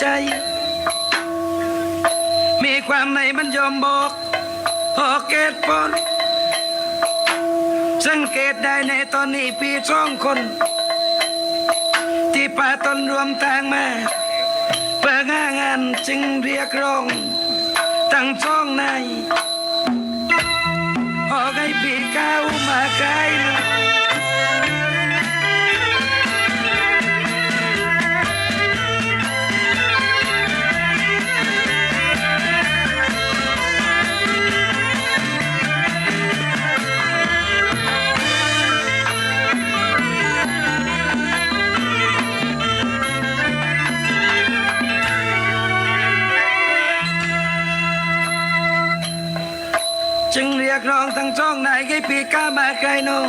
ใจ มีความในมันยอมบอกหอกเกตปนสังเกตได้ในตอนนี้ปีสองคน ที่ป่าตนรวมทางมาเปิดงานงานจึงเรียกร้องตั้งช่องในหอกให้ปีก้าวมาไกล ปีก้ามาไกลนง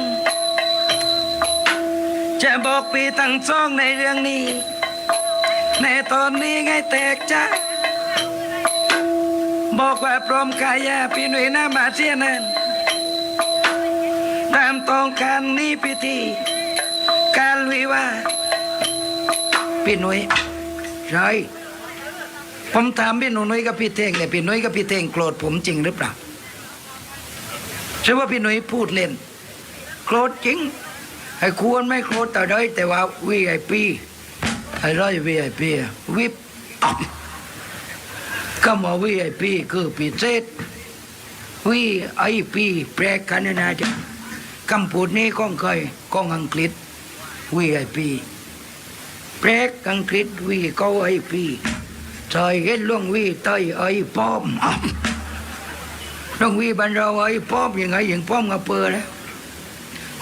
จะบอกปีทั้งช่องในเรื่องนี้ ในตอนนี้ไงแตกจ้าบอกว่าพร้อมกายาพี่หนุ่ยหน้ามาเสียนั้นตามต้องการนี้พิธี การวิวาห์พี่หนุ่ยใช่ผมถามพี่หนุ่ยกับพี่เท่งเนี่ยพี่หนุ่ยกับพี่เท่งโกรธผมจริงหรือเปล่า ใช่ว่าพี่หนุ่ยพูดเล่น โกรธจริง ไอ้ควรไม่โกรธแต่ได้แต่ว่าวีไอพีไอ้ร้อยวีไอพีวิบก็มาวีไอพีคือพิเศษวีไอพีแปลกันนะจ๊ะคำพูดนี้ของใครของอังกฤษวีไอพีแปลกอังกฤษวีเขาไอพีใส่เห็นล่วงวีใต้ไอป้อม ต้องวีบันเราไอ้ป้อมยังไงอย่างป้อมกับเปอแล้ว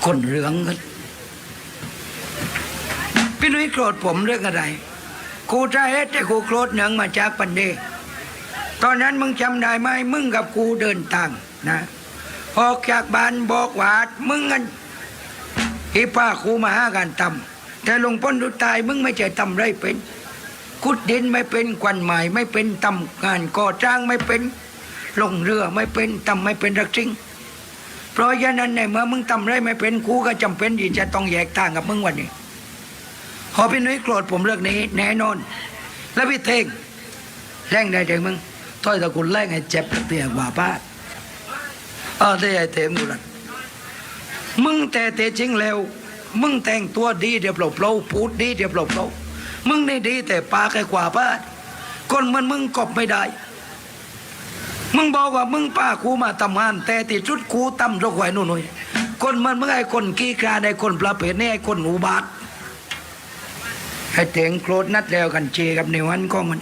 คนเหลืองกันพี่นุ้ยโกรธผมเรื่องอะไรกูจะเฮ็ดแต่กูโกรธหนังมาจากปันเดตอนนั้นมึงจำได้ไหมมึงกับกูเดินทางนะออกจากบ้านบอกว่ามึงกันอีป้าครูมาห้ากันทำแต่ลงพ้นดุตายมึงไม่ใช่ทำไรเป็นขุดดินไม่เป็นควันหมายไม่เป็นทำงานก่อสร้างไม่เป็น ลงเรือไม่เป็นทำไม่เป็นรักจริง เพราะฉะนั้นในเมื่อมึงทำไรไม่เป็นกูก็จำเป็นที่จะต้องแยกทางกับมึงวันนี้ขอพี่นุ้ยโกรธผมเรื่องนี้ แน่นอน แล้วพี่เท่งแรงได้ใจมึงถ้อยตะกุนแรงให้เจ็บเตี้ยกว่าป้าเออได้ไอ้เต็มกูละมึงแต่เตจริงแล้ว มึงแต่งตัวดีเดี๋ยวเปล่าเปล่าพูดดีเดี๋ยวเปล่าเปล่ามึงนี่ดีแต่ปากไอ้กว่าป้าคนเหมันมึงกบไม่ได้ มึงบอกว่ามึงป้ากูมาทำงาน แต่ที่ชุดกูตำรกไว้นู่นน่ยคนมันเมึงไอ้คนกี้กราไอ้คนประเภทนี้ไอ้คนอุบาทไอ้เต็งโกรธนัดแล้วกันเจกับในวันก็มัน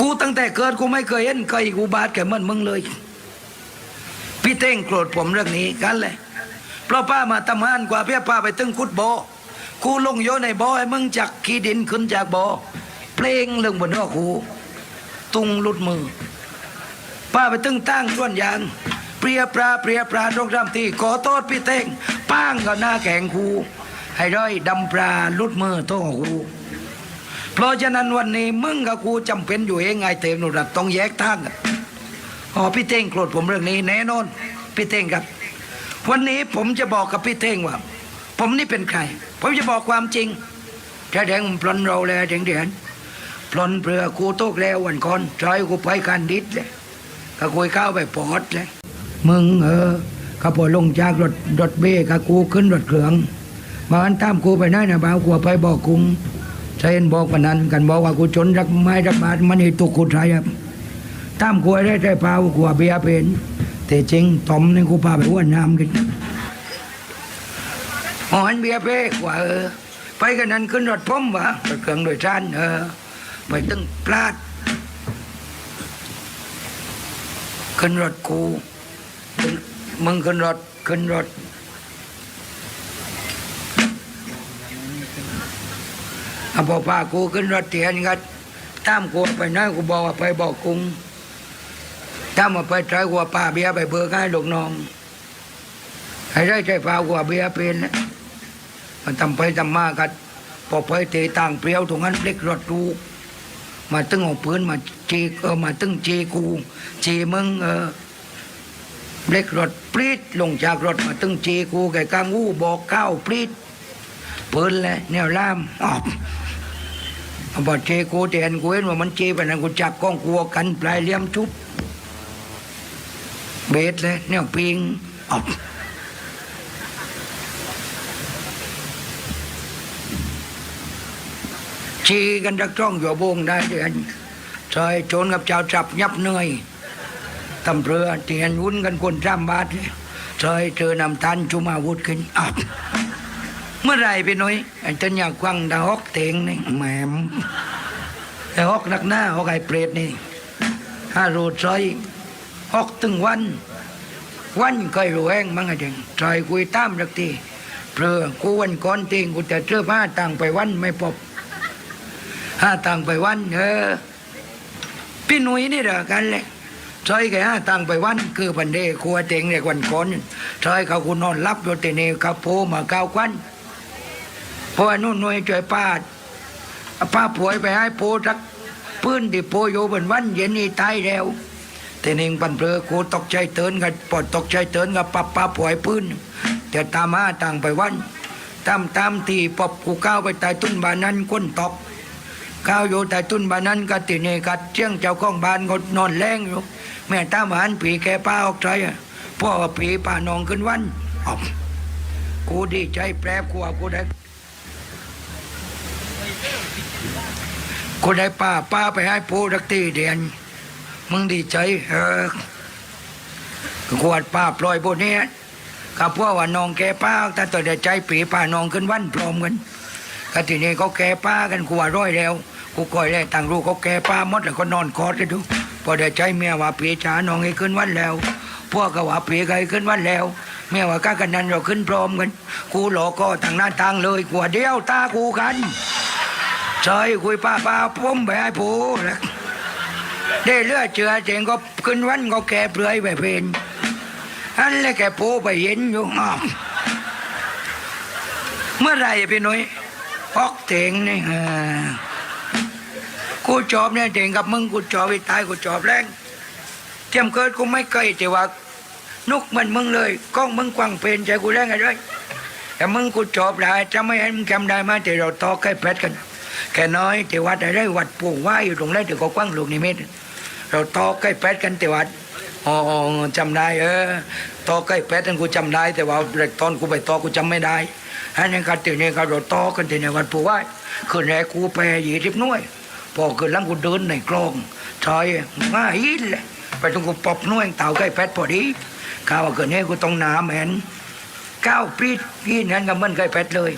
กูตั้งแต่เกิดกูไม่เคยเห็นใครอุบาทแก่มันมึงเลย พี่เต้งโกรธผมเรื่องนี้กันเลยเพราะป้ามาทำงานกว่าเพี่อป้าไปตึงคุดโบกูลงโยในบ่อให้มึงจากขี้ดินขึ้นจากบ่อเพลงเรื่องบนหัวกู ตุงลุดมือป้าไปตึงตั้งส่วนยาง เปรียปลาเปรียปลาโรงรำที่ขอโทษพี่เต้งป้างก็หน้าแข็งคูให้ร้อยดำปลาลุดมือโต้คูเพราะฉะนั้นวันนี้มึงกับกูจำเป็นอยู่เองไงเต็มหนุรัดต้องแยกทางกันอ๋อพี่เต้งโกรธผมเรื่องนี้แน่นอนพี่เต้งครับ วันนี้ผมจะบอกกับพี่เท่งว่า ผมนี่เป็นใคร ผมจะบอกความจริงถ้แดงผมปลนเราแล้วแดงเดือน ปลนเปลือกูโตกแล้ววันก่อนใจกูไปกันดิดเลยก็คุยเข้าไปปอดเลยมึงเออข้าพอลงจากรถรถเบ้กับกูขึ้นรถเครื่องมาอันตามกูไปไหนนะบ่าวกูไปบอกกุงใช่บอกวันนั้นกันบอกว่ากูจนรักไม้รักบาทมันนี่ตุกกูใช่ครับตามกูได้ใจพากูเบียเป็นแต่จริงตอมนี่กูพาไปอ้วนน้ำกันหอนเบียเป้กว่าเออไปกันนั้นขึ้นรถพ่มวะรถเครื่องโดยสารเออ ไปตึงพลาดขึ้นรถกูมึงขึ้นรถขึ้นรถเอาพอพากูขึ้นรถเตียนกันตามกูไปไหนกูบอกว่าไปบอกกุ้งถ้ามมาไปใช้หัวป้าเบียไปเบิกให้ลูกน้องให้ได้ใจฟ้าหัวเบียเป็นนะมันทำไปทำมากันพอไปเตะต่างเปรี้ยวตรงนั้นเล็กรถดู มาตึงเอาปืนมาจีเออมาตึงเจกูจีมึงเออเล็กรถปรีดลงจากรถมาตึงเจกูแก่กางวูบอกข้าวปรีดปืนเลยแนวล่ามออกบอเจกูเตียนกูเห็นว่ามันเจไปนั่นกูจับกล้องกลัวกันปลายเลี่ยมทุบเบสเลยเนี่ยปิงออก ชีกันจักจ้องอยู่วงได้เดือนซอยโจรกับเจ้าจับยับเหนื่อยตำเรือเตียนวุ้นกันคนจำบาทเลยซอยเจอนำทันจุมาวุธขึ้นออกเมื่อไรไปน่อยไอ้เจันอยากควังดาฮอกเตงนี่แหมมแต่ฮอกนักหน้าฮอกไอ้เปรตนี่ห้าโรดซอยฮอกตึงวัน วันเคยรู้แห้งมั้งไอ้เด็กซอยกุยตามสักทีเปลือกูวันก่อนเติงกูจะเชื่อผ้าต่างไปวันไม่พบ ห้าต่างไปวันเออพี่หนุ่ยนี่เด้อกันเลยซอยแกห้าต่างไปวันคือพันเดครัวเต็งในวันก่อนซอยเขาคุณนอนรับอยู่แต่เนี่ยเขาโพมาเก้าควันเพราะนู่นหน่วยช่วยป้าป้าป่วยไปให้โพสักพื้นที่โพอยู่บนวันเย็นนี่ตายแล้วแต่เองปันเปลือกูตกใจเตือนกันปอดตกใจเตือนกับป้าป้าป่วยพื้นแต่ตามมาต่างไปวันตามตามที่ปอบกูก้าวไปใต้ต้นบานนั้นก้นตก ก้าวอยู่ใต้ต้นบานนั้นก็ตีนี่กัดเชียงเจ้าของบ้านก็นอนแรงอยู่แม่ตามหานผีแกป้าออกใจอะพ่อว่าผีป้านองขึ้นวันออกกูดีใจแปรกูว่ากูได้กูได้ป้าป้าไปให้ปูรักตีเดียน มึงดีใจเออกวดป้าปล่อยพวกนี้กับพวกว่านองแกป้าแต่ตัวเดียใจปีป้านองขึ้นวันพร้อมกันก็ทีนี้เขาแกป้ากันกูว่าร้อยแล้ว กูก่อยได้ต่างรู้เขาแก่ป้าหมดแล้วก็นอนคอดกันดูพอเดียใจเมียว่าปีจ๋าน้องให้ขึ้นวันแล้วพวกก็ว่าเปีก็ให้ขึ้นวันแล้วเมียว่าก้ากันนั้นเราขึ้นพร้อมกัน กูหลอกก็ต่างหน้าต่างเลยกว่าเดียวตากูกันใช่คุยป้าป้าผมไปให้ผู้ได้เลือดเจือเจงก็ขึ้นวันก็แก่เปลือยไปเพนอันเลยแกผู้ไปเย็นอยู่อ้าวเมื่อไรพี่นุ่ยพอกเตงนี่อ่า กูจอบเนี่ยเจงกับมึงกูจอบไปตายกูจอบแรงเทียมเกิดกูไม่เคยแต่ว่านุกมันมึงเลยกล้องมึงกวางเป็นใจกูแรงไงด้วยแต่มึงกูจอบได้จะไม่ให้มึงจำได้มาแต่เราตอใกล้แพทกัน แค่น้อยแต่วัดอะไรวัดปู่ว่าอยู่ตรงนั้นเดี๋ยวก็กว้างลูกนิมิตเราตอใกล้แปดกันแต่วัดอ๋อจำได้เออตอใกล้แปดกันกูจำได้ แต่ว่าตอนกูไปตอกูจำไม่ได้อันนี้การตีนี้ก็เราตอกันที่ในวัดปู่ว่าคืนแรกกูไปยี่สิบหน่วย พอคืนหลังกูเดินในกลองชอยมาหินเลยไปตรงกูปอบหน่วยเต่าใกล้แปดพอดีข้าวว่าคืนนี้กูต้องหนาแมนเก้าปียี่นั้นก็มันใกล้แปดเลย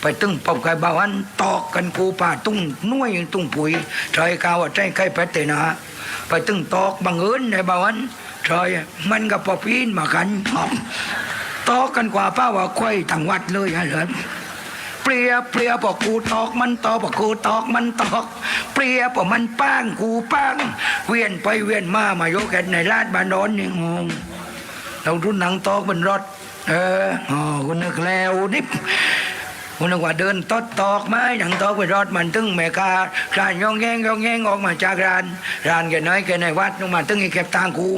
ไปตึงปอบไก่บาวันตอกกันกูป่าตุ้งน้วยตุ้งปุ๋ยชอยกาวว่าใจไก่แปดเตนะไปตึงตอกบังเอิญในบาวันชอยมันกับปอพีนมากันออกตอกกันกว่าป้าว่าควายทางวัดเลยฮะเหรอ เปรียเปรียบอกกูตอกมันตอกบอกกูตอกมันตอก เปรียบอกมันป้างกูป้าง เวียนไปเวียนมามาโยกกันในลาดบานโดนนี่งงเราทุนหนังตอกบนรถเอออ๋อคุณนึกแล้วนิบคุณนึกว่าเดินตอดตอกไม้หนังตอกไปรอดมันตึงแม่กาคลานย่องแยงย่องแยงออกมาจากร้านร้านแกน้อยแกในวัดลงมาตึงไอ้เก็บทางกู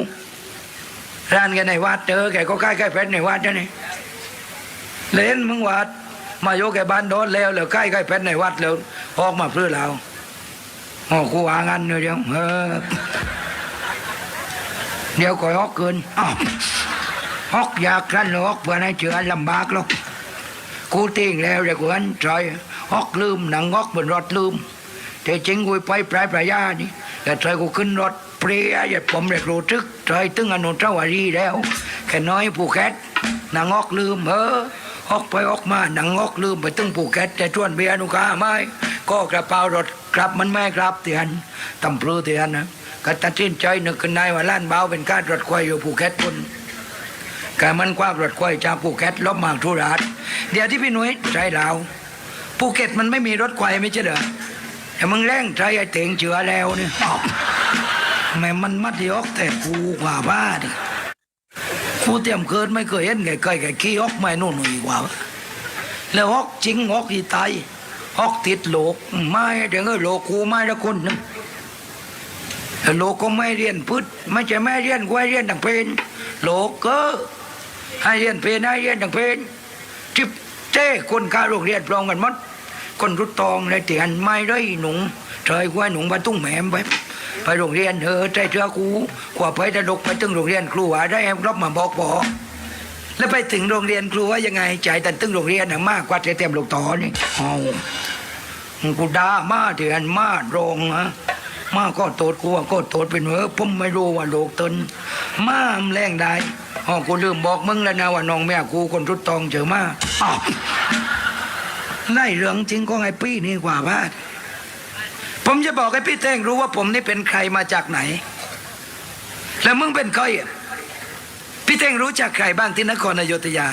ร้านแกในวัดเจอแกก็ใกล้ใกล้เพชรในวัดนั่นนี่เล่นมึงวัด มาโยกแกบ้านโดนแล้วแล้วใกล้ใกล้เพชรในวัดแล้ว ออกมาเพื่อเราอ๋อกูหางานเดียวเออเดี๋ยวก่อยฮอกเกินอ้าวฮอกอยากกันหรอกเพื่อนให้เจือลำบากหรอกกูทิ้งแล้วเด็กวันใจฮอกลืมหนังฮอกบนรถลืมแต่จริงกูไปปลายปลายานี่แต่ใจกูขึ้นรถเปรียอย่าผมเด็กรู้ทึกใจตึงอนุทวารีแล้วแค่น้อยผู้แคทหนังฮอกลืมเออ ฮอกไปฮอกมาหนังฮอกลืมไปตึงผูแคทแต่ชวนเบียร์นุกาไม่ก็กระเป๋ารถกลับมันไม่กลับเตียนตำปลือเตียนนะก็ตัดสินใจนึกขึ้นได้ว่าล้านเบาเป็นการรถควายอยู่ผูแคทคนกามันกว้างรถควายจากภูเก็ตลบมากทุราชเดี๋ยวที่พี่หนุ่ยใจเราภูเก็ตมันไม่มีรถควายไม่ใช่เหรอแต่มึงแรงใจไอ้เต่งเจือแล้วเนี่ยแม่มันมัดยอกแต่กูกว่าบ้าดิ กูเตรียมเกิดไม่เคยเห็นไก่ไก่ไก่ขี้ออกไม่นู่นนี่กว่า แล้วฮอกจริงฮอกที่ตายฮอกติดโลกไม่เดี๋ยวก็โลกกูไม่ละคนนึงโลกก็ไม่เรียนพุทธไม่ใช่ไม่เรียนกวยเรียนต่างเพนโลกก็ให้เรียนเพนให้เรียนต่างเพนจิบเจ้คนกาโรงเรียนพร้อมกันหมดคนรุดตองเลยเตียนไม่ได้หนุ่งเฉยกว่าหนุ่งมาตุ้งแหมไป ไปโรงเรียนเออใจเชื่อกูกว่าไปจะดกไปถึงโรงเรียนครูว่าได้แอมรับมาบอกบอกแล้วไปถึงโรงเรียนครูว่ายังไงใจแต่ตึงโรงเรียนน่ะมากกว่าเต็มลูกต่อนี่เอากูด่ามาเตียนมาโรงฮะมาก็โตดกูว่าก็โตดเป็นเออผมไม่รู้ว่าโลกตนมามแรงได้อ๋อกูลืมบอกมึงแล้วนะว่าน้องแม่กูคนรุดตองเจอมาไล่เรื่องจริงก็ไอ้ปี้นี่กว่าบ้าน ผมจะบอกให้พี่เต้งรู้ว่าผมนี่เป็นใครมาจากไหน แล้วมึงเป็นใครอะพี่เต้งรู้จักใครบ้างที่นครอยุธยา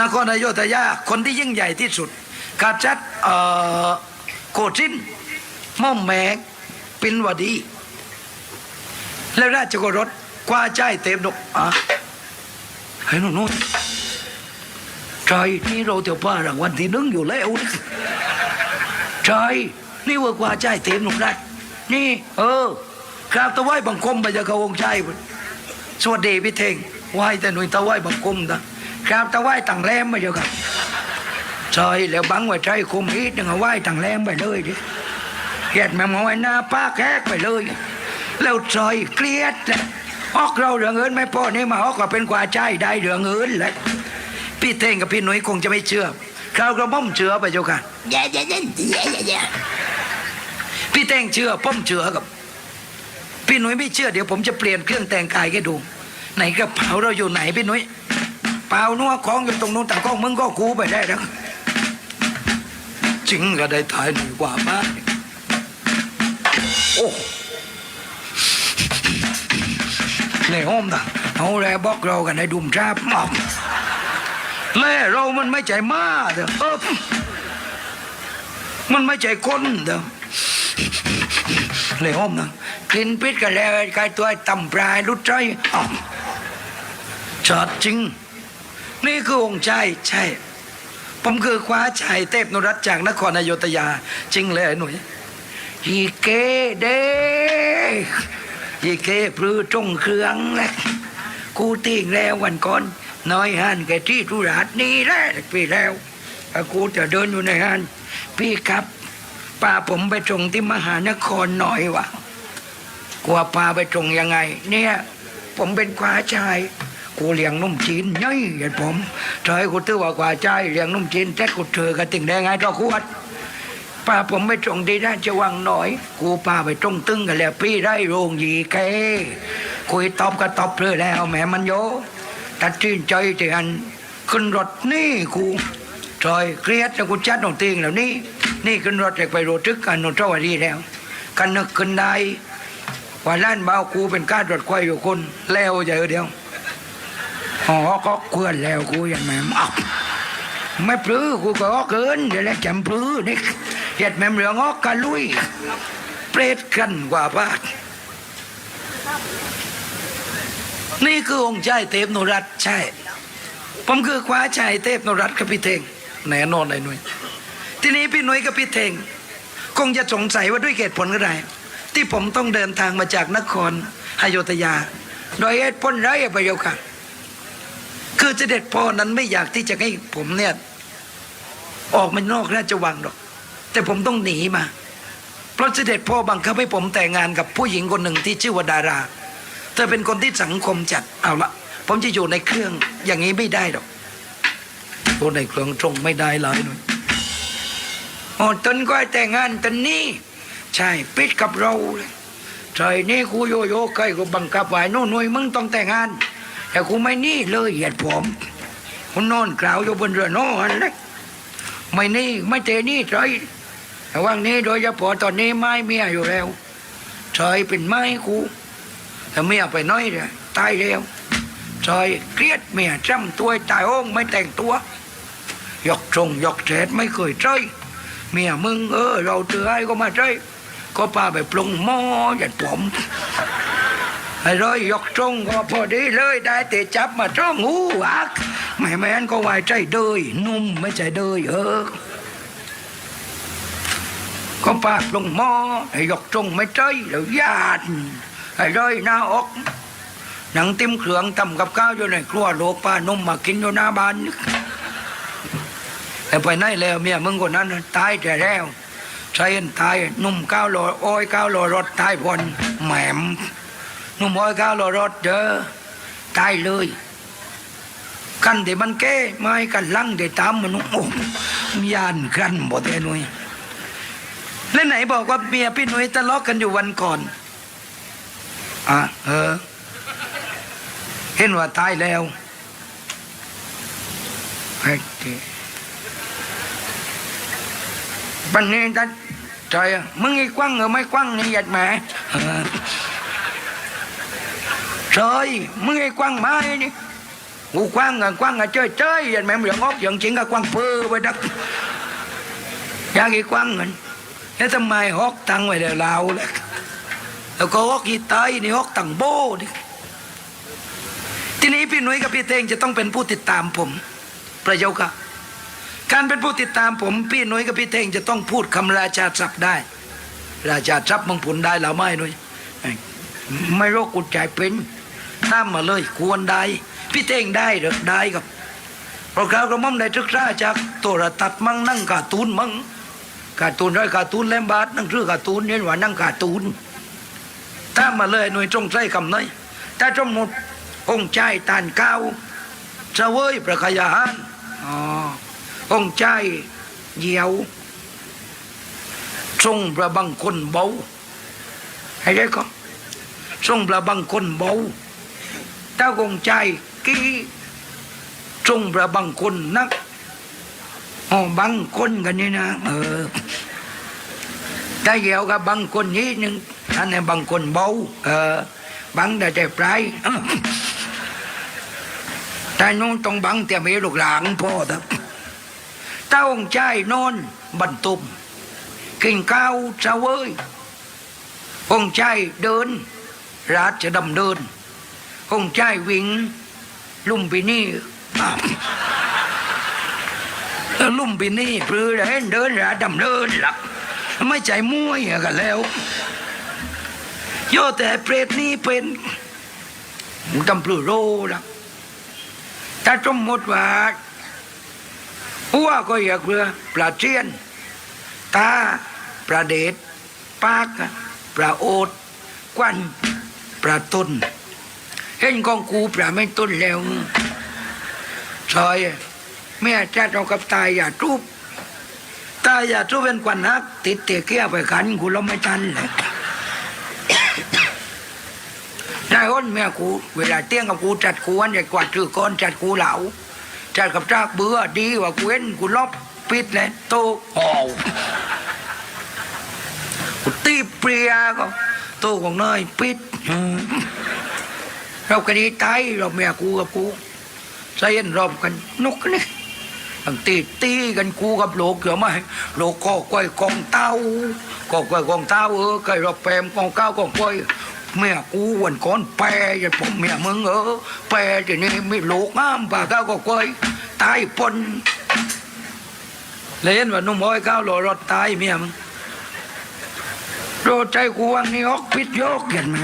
นครอยุธยาคนที่ยิ่งใหญ่ที่สุดกาจัดเอ่อโกจินม่อมแมกปินวดี แล้วราชกรสกว่าใจเต็มดกอะให้นู่นนู่นใช่นี่เราเที่ยวป้ารางวัลที่หนึ่งอยู่แล้วใช่ นี่เว่ากว่าใจเต็มหนุกได้นี่เออกราบตะไหว้บังคมไปจะเขาองค์ใจสวัสดีพี่เทงไหวแต่หนุ่ยตะไหว้บังคมนะกราบตะไหว้ต่างแรมมาเจอกันใช่แล้วบังไว้ใจคมอีกนึงเอาไหว้ต่างแรมไปเลยดิเห็ดแม่มอยหน้าป้าแขกไปเลย แล้วจอยเกลียดแหละออกเราเรื่องเงินไม่พอนี่มาออกก็เป็นกว่าใจได้เรื่องเงินแหละพี่เท่งกับพี่หนุ่ยคงจะไม่เชื่อคราวกระม่อมเชื่อไปเจ้าค่ะอย่าอย่าอย่าอย่าอย่าอย่า พี่เท่งเชื่อป้อมเชื่อกับ พี่หนุ่ยไม่เชื่อเดี๋ยวผมจะเปลี่ยนเครื่องแต่งกายให้ดู ไหนกระเป๋าเราอยู่ไหนพี่หนุ่ยเปล่านัวของอยู่ตรงนู้นแต่ก็มึงก็กูไปได้แล้วจริงก็ได้ถ่ายหนุ่ยกว่าบ้านโอ้ในห้อมนะเอาแลบอกเรากันในดุมชาบหมอบแล่เรามันไม่ใจมาเด้อเออมันไม่ใจคนเด้อ เลยห้อมนะกินพิษกันแล้วกายตัวต่ำปลายรุดใจอ้าวชอดจริง นี่คือองค์ชายใช่ ผมคือคว้าชายเทพนรัตจากนครอโยธยา จริงเลยหนุ่ยยีเกเด้ยีเกพลือจงเครื่องแหละกูติ้งแล้ววันก่อน น้อยหันแกที่ธุรัตนี่แหละพี่แล้วแล้ว กูจะเดินอยู่ในหันพี่ครับ ป้าผมไปตรงที่มหานครหน่อยวะกลัวป้าไปตรงยังไง เนี่ย ผมเป็นควาชาย กูเลี้ยงนุ่มจีนย่อยเห็นผมเธอกูตื้อว่ากว่าใจเลี้ยงนุ่มจีนแต่กูเธอก็ติ่งได้ไงต่อขวดป้าผมไปตรงที่ราชวังหน่อย กูป้าไปตรงตึงกันแล้วพี่ได้โรงยีแกคุยตอบก็ตอบเลยแล้วแหม่มันโยตัดสินใจที่อันขึ้นรถนี่กูจอยเครียดแล้วกูจัดน้องติงแล้วนี่ นี่ขึ้นรถเด็กไปโรทึกกันนนทวารีแล้วกันนึกขึ้นได้ว่าล้านเบากูเป็นการรถควายอยู่คนแล้วเจอเดียวอ๋อก็เกลื่อนแล้วกูย่างแม่อ้าวไม่ปลื้อกูก็ออกเกินเดี๋ยวแล้วจำปลื้อนี่เหตุแม่เหลืองออกกันลุยเปรตกันกว่าบ้านนี่คือองค์ชายเทพนรัตใช่ ผมคือคว้าชายเทพนรัตกับพี่เทงแน่นอนไอ้หนุ่ย ทีนี้พี่นุ่ยกับพี่เทงคงจะสงสัยว่าด้วยเหตุผลอะไรที่ผมต้องเดินทางมาจากนครอโยธยา โดยเหตุผลไรประโยค่ะคือเสด็จพ่อนั้นไม่อยากที่จะให้ผมเนี่ย ออกมานอกราชวังหรอก แต่ผมต้องหนีมา เพราะเสด็จพ่อบังคับให้ผมแต่งงานกับผู้หญิงคนหนึ่งที่ชื่อว่าดารา เธอเป็นคนที่สังคมจัดเอาละผมจะอยู่ในเครื่องอย่างนี้ไม่ได้หรอกอยู่ในเครื่องตรงไม่ได้เลยหน่ย อ๋อตนก็แต่งงานตนนี้ ใช่ปิดกับเราเลยใช่นี่ครูโยโย่ใครก็บังคับไว้โน่นหน่ยมึงต้องแต่งงาน แต่กูไม่นี่เลยเหยียดผมคุณนอนกล่าวอยู่บนเรือนอนเลยไม่นี่ไม่เจนี่ใช่แต่ว่างนี้โดยเฉพาะตอนนี้ไม่เมียอยู่แล้วใช่เป็นไม้กูแต่เมียไปน้อยเลยตายแล้วซอยเครียดเมียจำตัวตายโอ้งไม่แต่งตัวยกทรงยกเศษไม่เคยใจ เมียมึงเออเราเจอไอ้ก็มาใจก็พาไปปรุงหม้อหยัดผมไอ้ร้อยยกทรงก็พอดีเลยได้แต่จับมาจ้องหูอักไม่แม่นก็วายใจเดยนุ่มไม่ใจเดยเออก็ปากลงหม้อไอ้ยกตรงไม่ใจแล้วญาติไอ้ร้อยหน้าอกหนังติ้มเครื่องตำกับข้าวอยู่ในครัวโลปานุ่มมากินอยู่หน้าบ้าน แต่ไปไหนแล้วเมียมึงคนนั้นตายแต่แล้วใช้ตายนุ่มก้าวโลโอ้อยก้าวโลรถตายพนแหมมนุ่มโอ้อยก้าวโลรถเด้อตายเลยกันเดี๋ยวมันแก้ไม่กันลังเดี๋ยวตามมันโอ้มยานกันบ่แต่หนุ่ยแล้วไหนบอกว่าเมียพี่หนุ่ยทะเลาะกันอยู่วันก่อนอะเออ เห็นว่าตายแล้วไอ้ ปันนี้ท่านใจอะมึงไอ้กว้างเหรอไม่กว้างนี่หยัดแหมเออ trời มึงไอ้กว้างไม้นี่กูกว้างกันกว้างกันเจ้ยเจ้ยหยัดแหมเหลืองอกอย่างจริงกับกว้างเปื้อไปดักอยากไอ้กว้างกันแล้วทำไมฮอกตังไว้เดี๋ยวเราแหละแล้วก็ฮอกยีตนี่ฮอกตังโบดิทีนี้พี่หนุ่ยกับพี่เตงจะต้องเป็นผู้ติดตามผม ประโยคอะ การเป็นผู้ติดตามผมพี่นุ่ยกับพี่เตงจะต้องพูดคำราชาศัพท์ได้ ราชาศัพท์มังผลได้หรือไม่นุ้ยไม่รู้กุญใจเป็นตามมาเลยควรได้ พี่เตงได้หรือได้ครับเพราะเขากระม่อมได้ศึกษาจากโทรทัศน์มั่งนั่งการ์ตูนมั่งการ์ตูนร้อยการ์ตูนเล่มบาทนั่งชื่อการ์ตูนเนี่ยว่านั่งการ์ตูนตามมาเลยหน่วยจงใช้คำน้อยถ้าจมหมดองค์ใจตานเก้าเสวยประคายาหารอ๋อ องใจเหยียวทรงประบังคนเบาให้ได้ก็ทรงประบังคนเบาถ้าองใจกี้ทรงประบังคนนักอ๋อบังคนกันนี่นะเออถ้าเหยียวกับบังคนนี้หนึ่งอันนี้บังคนเบาเออบังได้แต่ปลายแต่น้องต้องบังแต่ไม่ลูกหลานพ่อครับ เต้าองใจนอนบรรทุมกินข้าวเสวยองใจเดินราชดำเดินองใจวิ่งลุ่มปีนี่แล้วลุ่มปีนี่ปลือเลยเดินราชดำเดินหลักไม่ใจมวยกันแล้วโยแต่เปรตนี่เป็นดำปลือโรลักถ้าสมมติว่า หัวก็อยากเรือปลาเจียน ตาปลาเดชปากปลาโอดกวันปลาตุนเห็นกองกูปลาไม่ตุนแล้วซอยแม่จะเอากับตายอย่าทุบตายอย่าทุบเป็นกวันนัก ติดเตะเกี้ยไปกันกูเราไม่ทันเลยนายอ้นเมียกูเวลาเตี้ยงกับกูจัดกูวันใหญ่กว่าถือก้อนจัดกูเหลา จัดกับจากเบื่อดีกว่ากูเว้นกูลบปิดเลยโตหอกูตีเปรียก็โตของน้อยปิดเราคดีตายเราเมียกูกับกูใส่เย็นรอบกันนุกนี่ตั้งตีตีกันกูกับโลกเกี่ยวไหมโลกก็ก้อยกองเต้าก็ก้อยกองเต้าเออไก่รอบแปมกองเก้ากองก้อย เมียกูวันก่อนแปรจะผมเมียมึงเออแปรจะนี่ไม่โลกงามป่าก้าวก็กวยตายปนเล่นว่านุ่มอ้อยก้าวหล่อรถตายเมียมึงโรใจกูวังนี่ออกพิษโยกเห็นไหม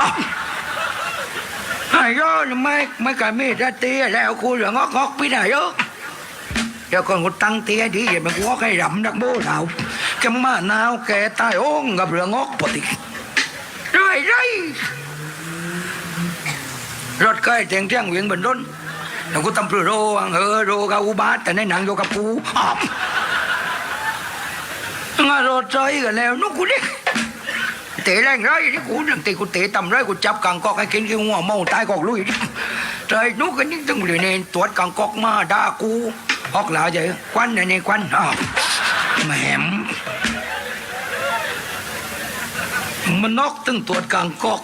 อ้าวไอ้โยนไม่ไม่กล้ามีจะตีแล้วกูเหลืองอกออกพิษไอ้โยกเดี๋ยวก่อนกูตั้งเตี้ยดีอย่ามันกูออกให้รำดักโบ้เราแกมาหนาวแกตายโอ้งกับเหลืองอกปกติ ไรไรรถเคยเทียงเที่ยงเวียงบนรถแล้วกูตำปลือโรอังเออโรกับอุบาแต่ในหนังโยกับกูอ้าวงารถใจกันแล้วนุกกูดิเตะแรงไรนี่กูดังตีกูเตะต่ำไรกูจับกังกอกให้กินกินหัวเมาตายกอกลุยใจนุกันยิ่งตึงเลยเนี่ยตรวจกังกอกมาด่ากูออกหลาใจควันเนี่ยนี่ควันอ้าวแหม มันนอกตึงตรวจกลางกอก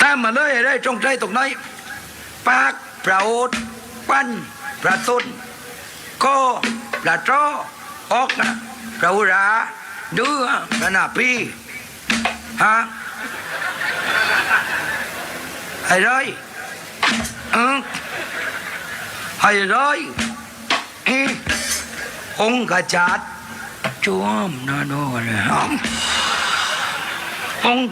ตามมาเลยได้จงใจตกไหนปากปลาโอดปั้นปลาต้นก็ปลาจ้อออกนะปลาอุราเดือปลาหนาปีฮะไอ้ไรเออไอ้ไรเอ๊ะองค์กระจัดจวมนาโนเลย Con.